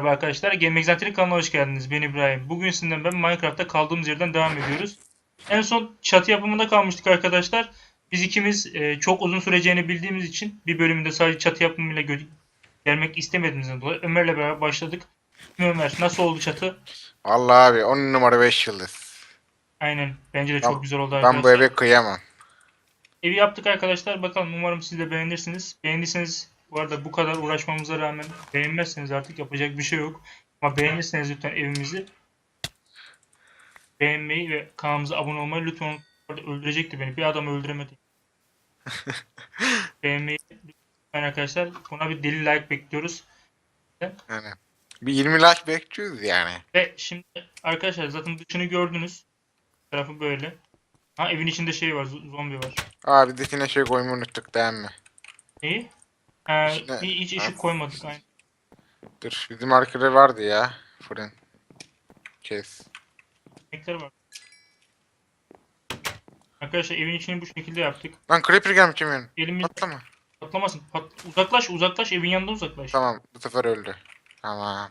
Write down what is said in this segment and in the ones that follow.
merhaba arkadaşlar. Game kanalına hoş geldiniz. Ben İbrahim. Bugün sizinle ben Minecraft'ta kaldığımız yerden devam ediyoruz. En son çatı yapımında kalmıştık arkadaşlar. Biz ikimiz e, çok uzun süreceğini bildiğimiz için bir bölümünde sadece çatı yapımıyla gö- gelmek istemediğimizden dolayı Ömer'le beraber başladık. Ömer nasıl oldu çatı? Allah abi 10 numara 5 yıldız. Aynen. Bence de Ben- çok güzel oldu arkadaşlar. Ben bu eve kıyamam. Evi yaptık arkadaşlar. Bakalım umarım siz de beğenirsiniz. Beğendiyseniz bu arada bu kadar uğraşmamıza rağmen beğenmezseniz artık yapacak bir şey yok. Ama beğenirseniz lütfen evimizi beğenmeyi ve kanalımıza abone olmayı lütfen öldürecekti beni. Bir adam öldüremedi. beğenmeyi lütfen arkadaşlar. Buna bir deli like bekliyoruz. Yani. Bir 20 like bekliyoruz yani. Ve şimdi arkadaşlar zaten dışını gördünüz. Tarafı böyle. Ha evin içinde şey var. Zombi var. Abi dikine şey koymayı unuttuk değil mi? Neyi? Ha, İçine- hiç ışık koymadık. Aynen. Dur bizim arkada vardı ya. Fırın. Kes. Ekler var. Arkadaşlar evin içini bu şekilde yaptık. Lan creeper gelmiş yemin. Elimiz Patlama. patlamasın. Pat uzaklaş uzaklaş evin yanında uzaklaş. Tamam bu sefer öldü. Tamam.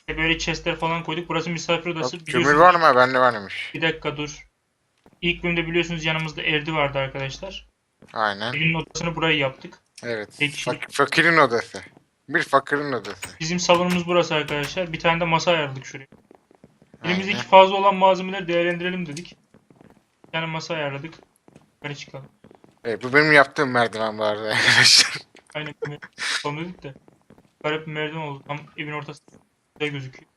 İşte Böyle chestler falan koyduk. Burası misafir odası. Kömür Biliyorsunuz- var mı? Bende varmış. Bir dakika dur. İlk bölümde biliyorsunuz yanımızda Erdi vardı arkadaşlar. Aynen. Evin odasını burayı yaptık. Evet. Kişilik. Fak- fakirin odası. Bir fakirin odası. Bizim salonumuz burası arkadaşlar. Bir tane de masa ayarladık şuraya. Elimizdeki Aynen. fazla olan malzemeleri değerlendirelim dedik. Bir tane masa ayarladık. Yukarı çıkalım. Evet, bu benim yaptığım merdiven bu arada arkadaşlar. Aynen. Salon dedik de. Garip bir merdiven oldu. Tam evin ortasında güzel gözüküyor.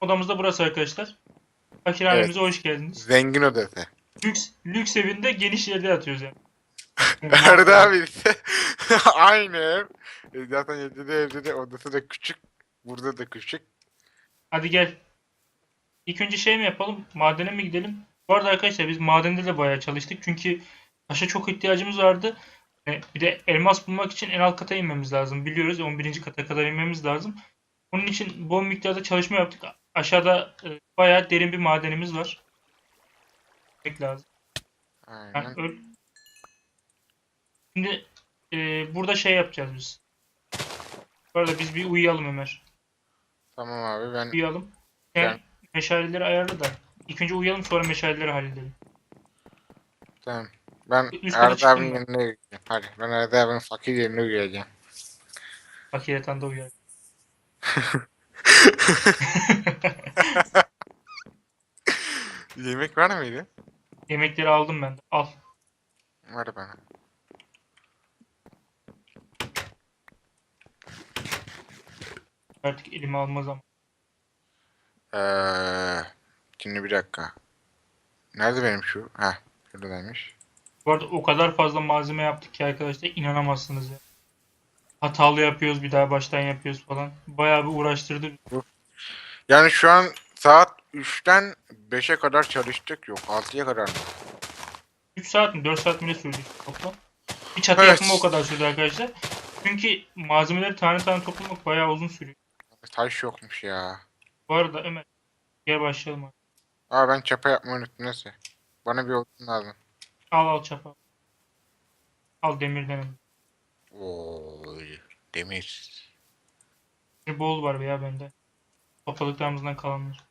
Odamız da burası arkadaşlar. Fakirhanemize hoş geldiniz. Zengin odası. Lüks, lüks evinde geniş yerde yatıyoruz yani. Arada abi aynı ev. E, Zaten de evde de odası da küçük. Burada da küçük. Hadi gel. İlk önce şey mi yapalım? Madene mi gidelim? Bu arada arkadaşlar biz madende de bayağı çalıştık. Çünkü taşa çok ihtiyacımız vardı. E, Bir de elmas bulmak için en alt kata inmemiz lazım. Biliyoruz 11. kata kadar inmemiz lazım. Bunun için bol miktarda çalışma yaptık. Aşağıda e, bayağı derin bir madenimiz var. Pek lazım. Aynen. öl. Şimdi e, burada şey yapacağız biz. Bu arada biz bir uyuyalım Ömer. Tamam abi ben Uyuyalım. Sen Ben- meşaleleri ayarla da. İlk önce uyuyalım sonra meşaleleri halledelim. tamam. Ben Üst Arda abinin mı? yanına gideceğim. Hadi ben Arda abinin fakir yerine uyuyacağım. Bak yaratanda uyuyar. Yemek var mıydı? Yemekleri aldım ben. Al. Var bana. Artık elime almaz ama. Ee, şimdi bir dakika. Nerede benim şu? Ha, şuradaymış. Bu arada o kadar fazla malzeme yaptık ki arkadaşlar inanamazsınız ya. Hatalı yapıyoruz bir daha baştan yapıyoruz falan. Bayağı bir uğraştırdı. Yani şu an saat 3'ten 5'e kadar çalıştık. Yok 6'ya kadar mı? 3 saat mi 4 saat mi ne sürdü toplam? Bir çatı Evet. yapımı o kadar sürdü arkadaşlar. Çünkü malzemeleri tane tane toplamak bayağı uzun sürüyor. Taş yokmuş ya. Bu arada Ömer gel başlayalım. abi. Aa ben çapa yapmayı unuttum neyse. Bana bir odun lazım. Al al çapa. Al demirden. Oy, demir. Bir bol var veya bende. Topladıklarımızdan kalanlar.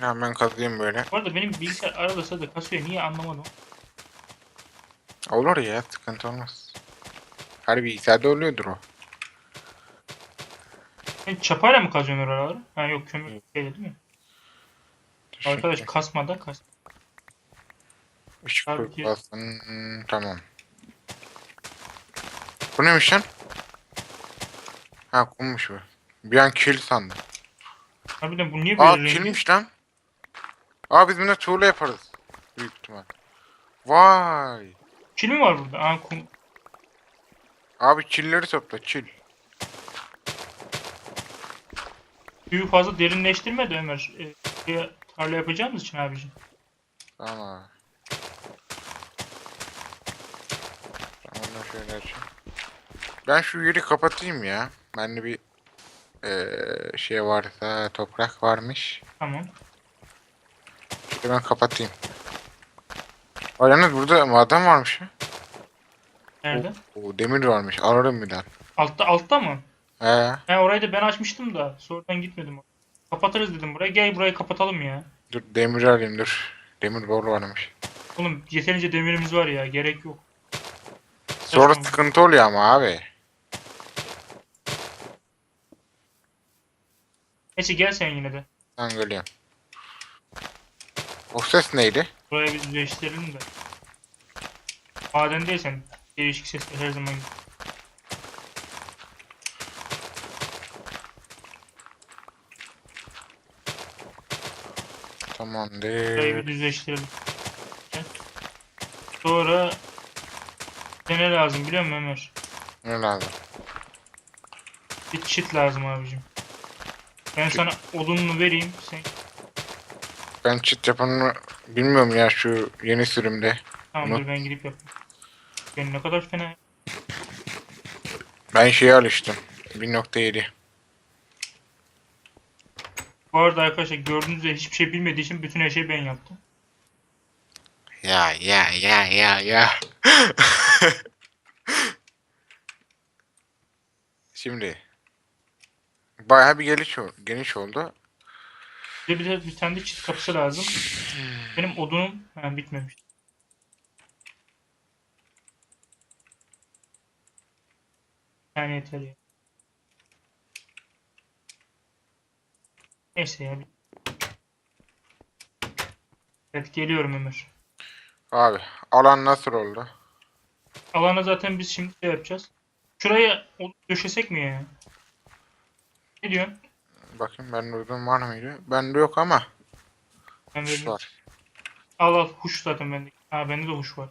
Ha ben kazıyım böyle. Bu arada benim bilgisayar arada sırada kasıyor. Niye anlamadım. Olur ya sıkıntı olmaz. Her bilgisayarda oluyordur o. Sen çapayla mı kazıyorsun oraları? Ha yok kömür Evet. şeyle değil mi? Teşekkür. Arkadaş kasmada kas. Işık. Hmm, tamam. Bu neymiş lan? Ha kummuş bu. Bir an kill sandım. Harbiden bu niye böyle Aa rengi? killmiş lan. Aa biz buna tuğla yaparız. Büyük ihtimal. Vay. Kil mi var burada? Aa, kum... Abi killleri topla kill. Suyu fazla derinleştirme de Ömer. Buraya tarla yapacağımız için abicim. Tamam ben şöyle açayım. Ben şu yeri kapatayım ya. Bende bir eee şey varsa toprak varmış. Tamam. Şöyle ben kapatayım. Yalnız burada maden varmış ya. Nerede? Oo, demir varmış. Alırım bir daha. Altta altta mı? He. He orayı da ben açmıştım da sonradan gitmedim. Kapatırız dedim burayı. Gel burayı kapatalım ya. Dur demir alayım dur. Demir bol varmış. Oğlum yeterince demirimiz var ya gerek yok. Sonra Tamam. sıkıntı oluyor ama abi. Neyse gel sen yine de. Ben geliyorum. O ses neydi? Buraya bir değiştirelim de. Madendeysen değişik sesler her zaman. Burayı bir düzleştirelim. Gel. Sonra bize ne lazım biliyor musun Ömer? Ne lazım? Bir çit lazım abicim. Ben sana odununu vereyim. Sen Ben çit yapanını bilmiyorum ya şu yeni sürümde. tamam dur ben gidip yapayım. Ben ne kadar fena. Ben şeye alıştım. 1.7. Bu arada arkadaşlar gördüğünüz üzere hiçbir şey bilmediği için bütün her şeyi ben yaptım. Ya ya ya ya ya. Şimdi bayağı bir geniş, geniş oldu. Bir de bir, de bir tane de çit kapısı lazım. Benim odunum ha, bitmemiş. Yani yeter Neyse ya. Evet geliyorum Ömer. Abi alan nasıl oldu? Alana zaten biz şimdi şey yapacağız. Şuraya odun döşesek mi ya? Ne diyorsun? Bakayım ben duydum var mıydı? Bende yok ama Ben veririm. var. Al al huş zaten bende. Ha bende de huş var.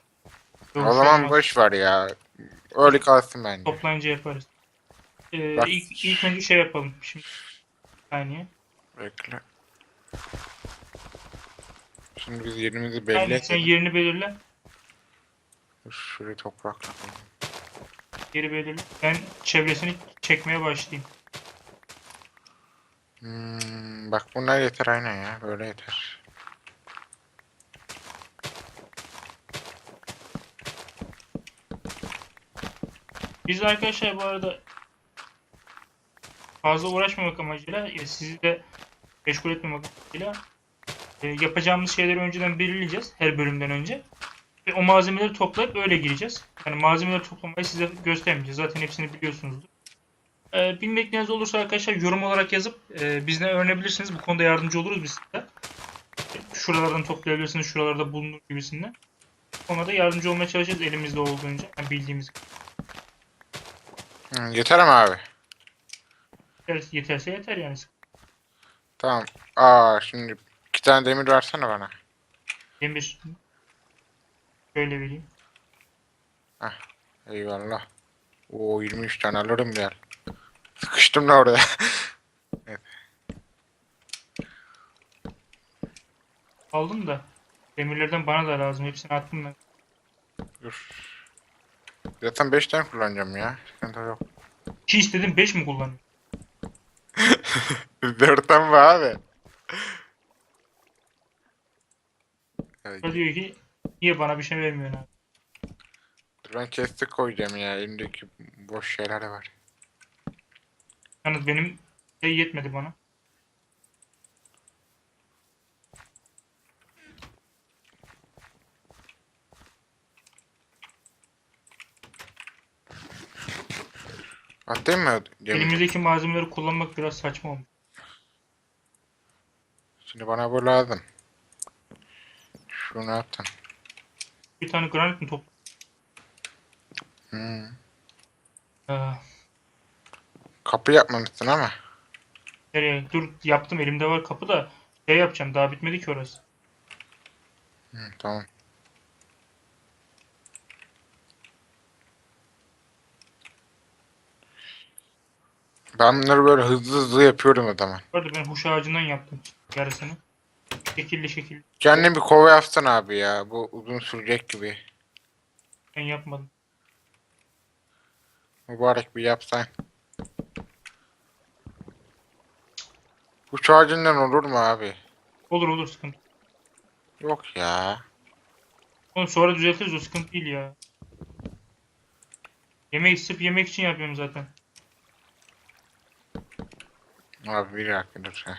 O Huş zaman olmaz. boş var ya. Öyle kalsın bence. Toplayınca yaparız. Ee, Bak. ilk, ilk önce şey yapalım. Şimdi bir saniye. Bekle. Şimdi biz yerimizi belli Aynen sen edelim. yerini belirle. Şurayı toprakla koyalım. Yeri belirle. Ben çevresini çekmeye başlayayım. Hmm, bak bunlar yeter aynen ya. Böyle yeter. Biz arkadaşlar bu arada fazla uğraşmamak amacıyla e, sizi de meşgul etmemek amacıyla e, yapacağımız şeyleri önceden belirleyeceğiz her bölümden önce. Ve o malzemeleri toplayıp öyle gireceğiz. Yani malzemeleri toplamayı size göstermeyeceğiz. Zaten hepsini biliyorsunuzdur. E, bilmekleriniz olursa arkadaşlar yorum olarak yazıp e, bizden öğrenebilirsiniz. Bu konuda yardımcı oluruz biz size. Şuralardan toplayabilirsiniz, şuralarda bulunur gibisinden. Ona da yardımcı olmaya çalışacağız elimizde olduğunca. Yani bildiğimiz Hmm, yeter ama abi. Yeter- Yeterse yeter yani. Tamam. Aa şimdi iki tane demir versene bana. Demir. Şöyle vereyim. Eyvallah. Oo 23 tane alırım gel. Sıkıştım da oraya. Aldım da. Demirlerden bana da lazım. Hepsini attım ben. Dur. Zaten 5 tane kullanacağım ya. Sıkıntı yok. Ki istedim 5 mi kullanayım? 4 tane var abi. O diyor ki niye bana bir şey vermiyorsun abi? dur ben kestik koyacağım ya. Elimdeki boş şeyler var. Yalnız benim şey yetmedi bana. Attın mı? Elimizdeki malzemeleri kullanmak biraz saçma olmuş. Şimdi bana bu lazım. Şunu attın. Bir tane granit mi topla? Hmm. Aa, Kapı yapmamışsın ama. nereye? Dur yaptım elimde var kapı da şey yapacağım daha bitmedi ki orası. Hı, tamam. Ben bunları böyle hızlı hızlı yapıyorum o zaman. Bu arada ben huş ağacından yaptım yarısını. Şekilli şekilli Kendin bir kova yapsana abi ya. Bu uzun sürecek gibi. ben yapmadım. Mübarek bir yapsan. Bu ağacından olur mu abi? Olur olur sıkıntı. Yok ya. Oğlum sonra düzeltiriz o sıkıntı değil ya. Yemek sırf yemek için yapıyorum zaten. Abi bir dakika dur. Heh.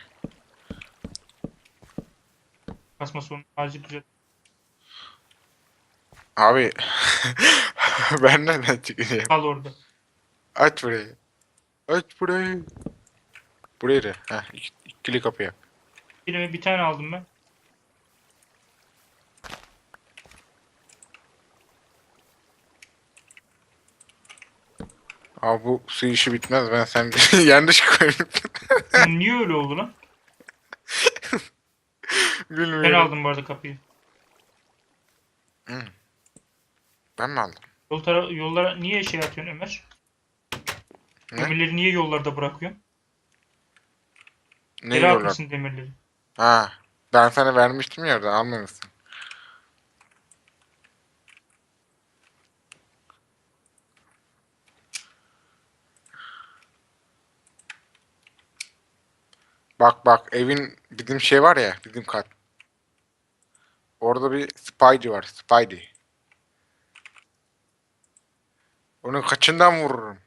Kasma sorunu acil düzelt. Abi ben nereden çıkacağım? Kal orada. Aç burayı. Aç burayı. Burayı da. Heh, ik- ikili kapı yap. Birime bir tane aldım ben. Abi bu su işi bitmez. Ben sen yanlış koydum. Niye öyle oldu lan? Ben Bilmiyorum. aldım bu arada kapıyı. Ben mi aldım? Yol tara yollara niye şey atıyorsun Ömer? Ne? Demirleri niye yollarda bırakıyorsun? Ne Geri atmışsın demirleri. Ha. Ben sana vermiştim ya orada almamışsın. Bak bak evin bizim şey var ya bizim kat. Orada bir Spidey var Spidey. Onun kaçından vururum.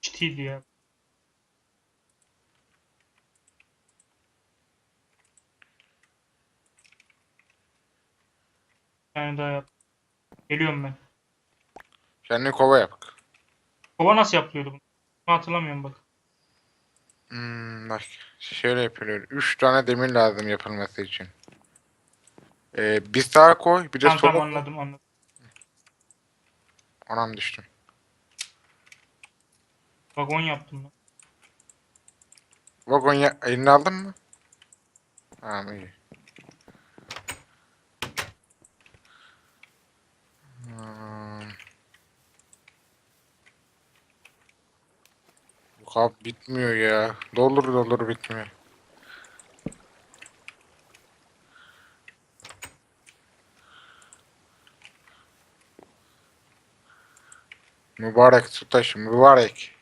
Çitiydi ya. Bir tane daha yap. Geliyorum ben. Kendini kova yap. Kova nasıl yapılıyordu bunu? Hatırlamıyorum bak. Hmm, bak şöyle yapılıyor. 3 tane demir lazım yapılması için. Ee, bir sağa koy, bir de Tamam sola tamam koy. anladım anladım. Anam düştüm. Vagon yaptım ben. Vagon ya elini aldın mı? Tamam iyi. Hmm. Kap bitmiyor ya. Doldur doldur bitmiyor. Mübarek su taşı mübarek.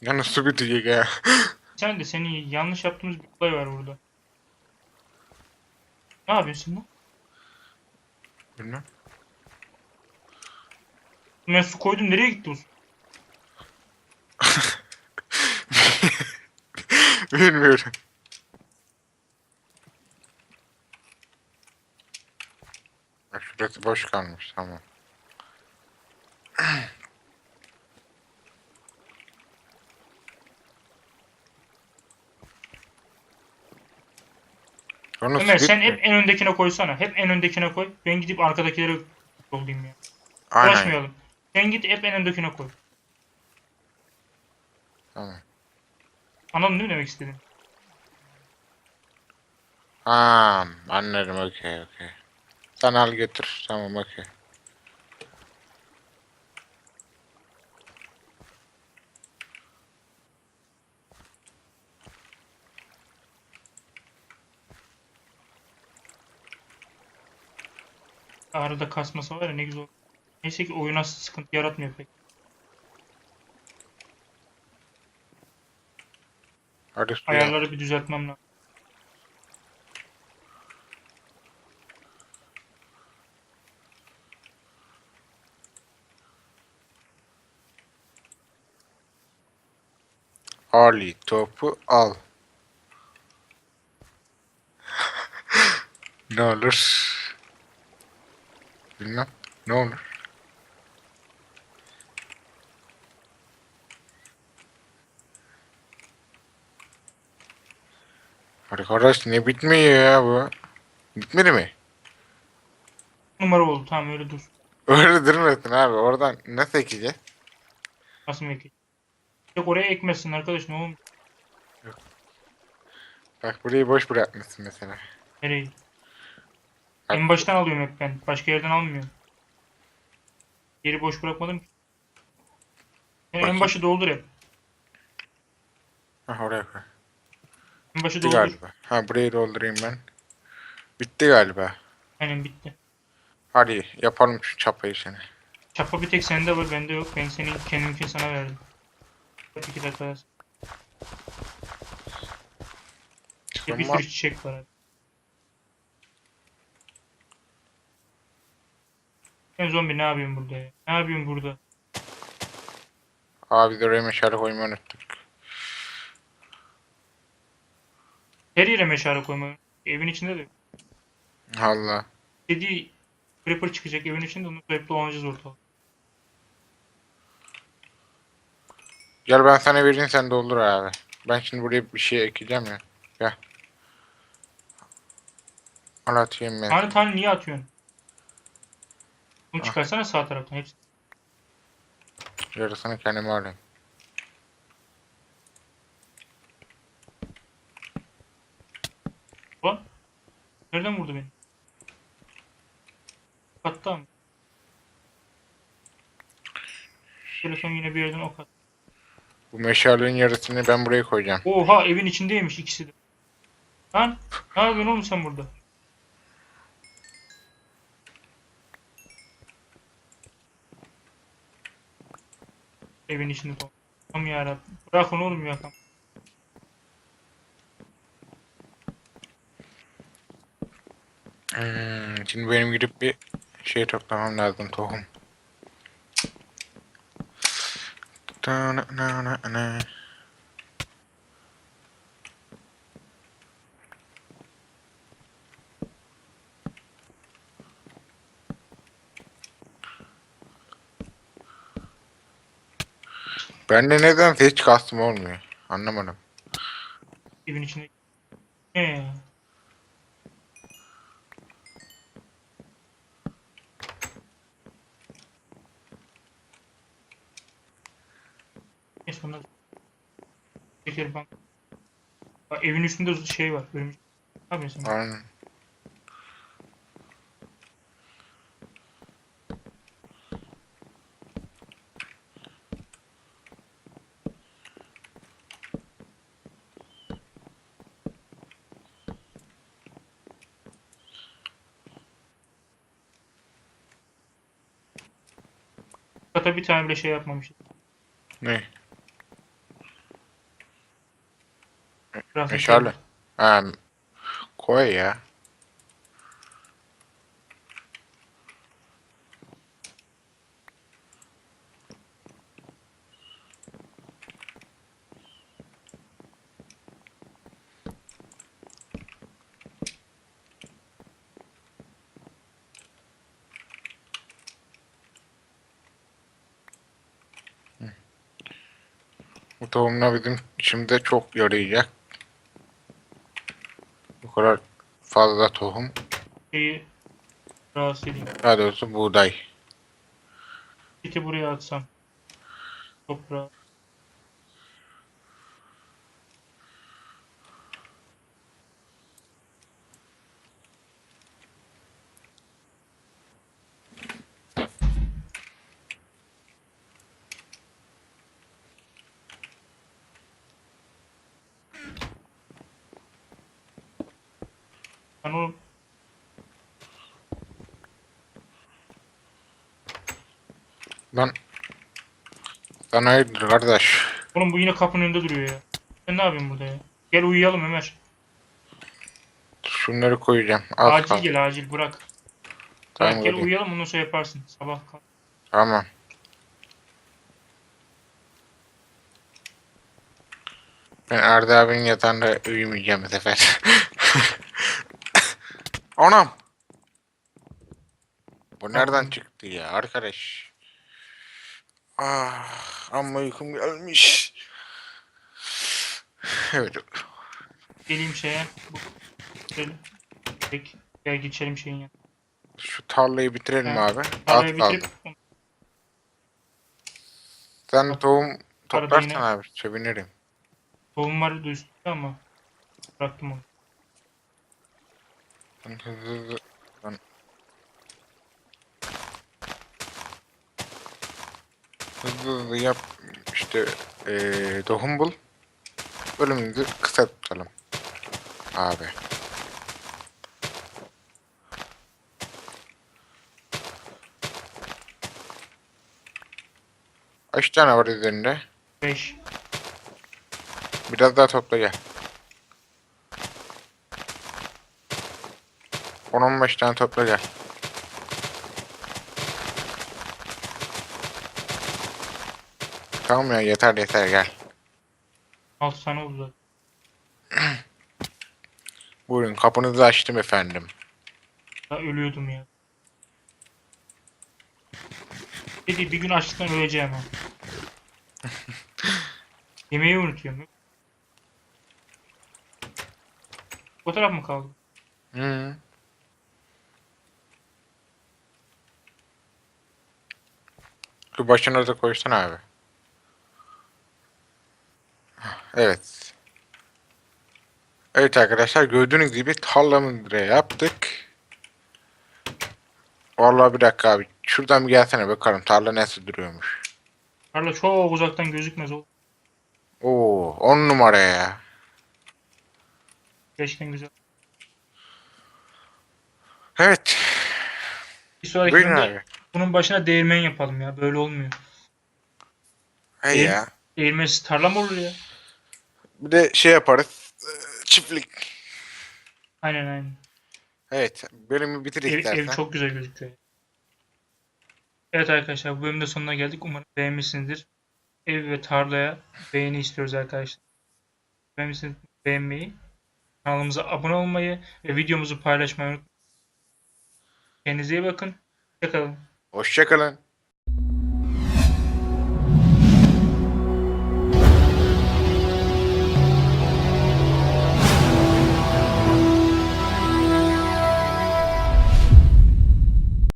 Yalnız su bitecek ya. Sen de senin yanlış yaptığımız bir olay var burada. Ne yapıyorsun lan? Bilmem. Ben su koydum nereye gitti su? Bilmiyorum. Şurası boş kalmış tamam. Ömer sen hep en öndekine koysana. Hep en öndekine koy. Ben gidip arkadakilere yollayayım ya. Aynen. Uğraşmayalım. Sen git hep en öndekine koy. Tamam. Anladın değil mi demek istedim? Ha, anladım okey okey. Sen al götür. Tamam okey. Arada kasması var ya ne güzel. Neyse ki oyuna sıkıntı yaratmıyor pek. Hadi suya. Ayarları bir düzeltmem lazım. Ali topu al. ne olur? Bilmem. Ne olur? Arkadaş ne bitmiyor ya bu? Bitmedi mi? Numara oldu tamam öyle dur. Öyle durmasın abi. Oradan nasıl ekeceğiz? Nasıl mı ekeyim? Yok oraya ekmezsin arkadaş ne olmuş? Bak burayı boş bırakmışsın mesela. Nereye? En baştan alıyorum hep ben. Başka yerden almıyorum. Yeri boş bırakmadım ki. Sen en başı doldur hep. Ha oraya koy. En başı Bitti doldur. galiba. Ha burayı doldurayım ben. Bitti galiba. Aynen bitti. Hadi yapalım şu çapayı seni. Çapa bir tek sende var bende yok. Ben senin kendiminkini sana verdim. Bak iki dakika. İşte bir Tamam. sürü çiçek var abi. Ben zombi ne yapıyorsun burada ya? Ne yapıyorsun burada? Abi de meşale koymayı unuttuk. Her yere meşale koyma. Evin içinde de. Allah. Dediği creeper çıkacak evin içinde onu hep dolanacağız ortalıkta. Gel ben sana vereyim sen doldur abi. Ben şimdi buraya bir şey ekleyeceğim ya. Gel. Al atayım ben. Tane tane niye atıyorsun? Bunu Ah. çıkarsana sağ taraftan hepsi. Yarısını kendime alayım. Ulan. Nereden vurdu beni? Katta mı? Telefon yine bir yerden ok attı. Bu meşalenin yarısını ben buraya koyacağım. Oha evin içindeymiş ikisi de. Lan ne yapıyorsun oğlum sen burada? Evin içinde top. Tamam yarabbim. Bırak onu oğlum ya. Hmm, şimdi benim gidip bir şey toplamam lazım tohum. Ta- na. Bende neden hiç kastım olmuyor? Anlamadım. Evin içinde. Bank. Bak, evin üstünde şey var. Örümcek. Ne yapıyorsun? Aynen. Tane bile şey yapmamışız. Ne? Meşale. Ha, koy ya. Bu tohumlar bizim içimde çok yarayacak. Bu kadar fazla tohum. Şeyi rahatsız edeyim. Daha doğrusu buğday. Kiti buraya atsam. Toprağa. Ben onu Lan sana hayırdır kardeş. Oğlum bu yine kapının önünde duruyor ya. Sen ne yapıyorsun burada ya? Gel uyuyalım Ömer. Şunları koyacağım. Az acil kaldı. gel acil bırak. Tamam, Bırak, gel geleyim. uyuyalım ondan sonra yaparsın. Sabah kalk. Tamam. Ben Arda abinin yatağında uyumayacağım bu sefer. Anam. Bu nereden çıktı ya arkadaş? Ah, amma uykum gelmiş. Evet. Geleyim şeye. Peki. Gel geçelim şeyin yanına. Şu tarlayı bitirelim Ha, abi. Tarlayı Az kaldı. Sen tohum Arada toplarsan yine- abi sevinirim. tohum vardı üstünde ama bıraktım onu. Hızlı hızlı. Hızlı hızlı yap. İşte eee tohum bul. Bölümümüzü kısa tutalım. Abi. Kaç tane var üzerinde? 5. Biraz daha topla gel. 10-15 tane topla gel. Tamam ya yeter yeter gel. 6 tane oldu zaten. Buyurun kapınızı açtım efendim. Ya ölüyordum ya. Dedi bir gün açlıktan öleceğim ha. Yemeği unutuyorum. Fotoğraf mı kaldı? Hı. Şu başına da koysana abi. Evet. Evet arkadaşlar gördüğünüz gibi tarlamızı da yaptık. Vallahi bir dakika abi. Şuradan bir gelsene bakalım tarla nasıl duruyormuş. Tarla çok uzaktan gözükmez o. Oo, on numara ya. Gerçekten güzel. Evet. Bir sonraki Buyurun abi. Bunun başına değirmen yapalım ya. Böyle olmuyor. Değil. ya. Değirmensiz tarla mı olur ya? Bir de şey yaparız. eee, Çiftlik. Aynen aynen. Evet. Bölümü bitir Ev, istersen. ev çok güzel gözüküyor. Evet arkadaşlar bu bölümün de sonuna geldik. Umarım beğenmişsinizdir. Ev ve tarlaya beğeni istiyoruz arkadaşlar. Beğenmişsiniz beğenmeyi, kanalımıza abone olmayı ve videomuzu paylaşmayı unutmayın. Kendinize iyi bakın. Hoşçakalın. Hoşçakalın.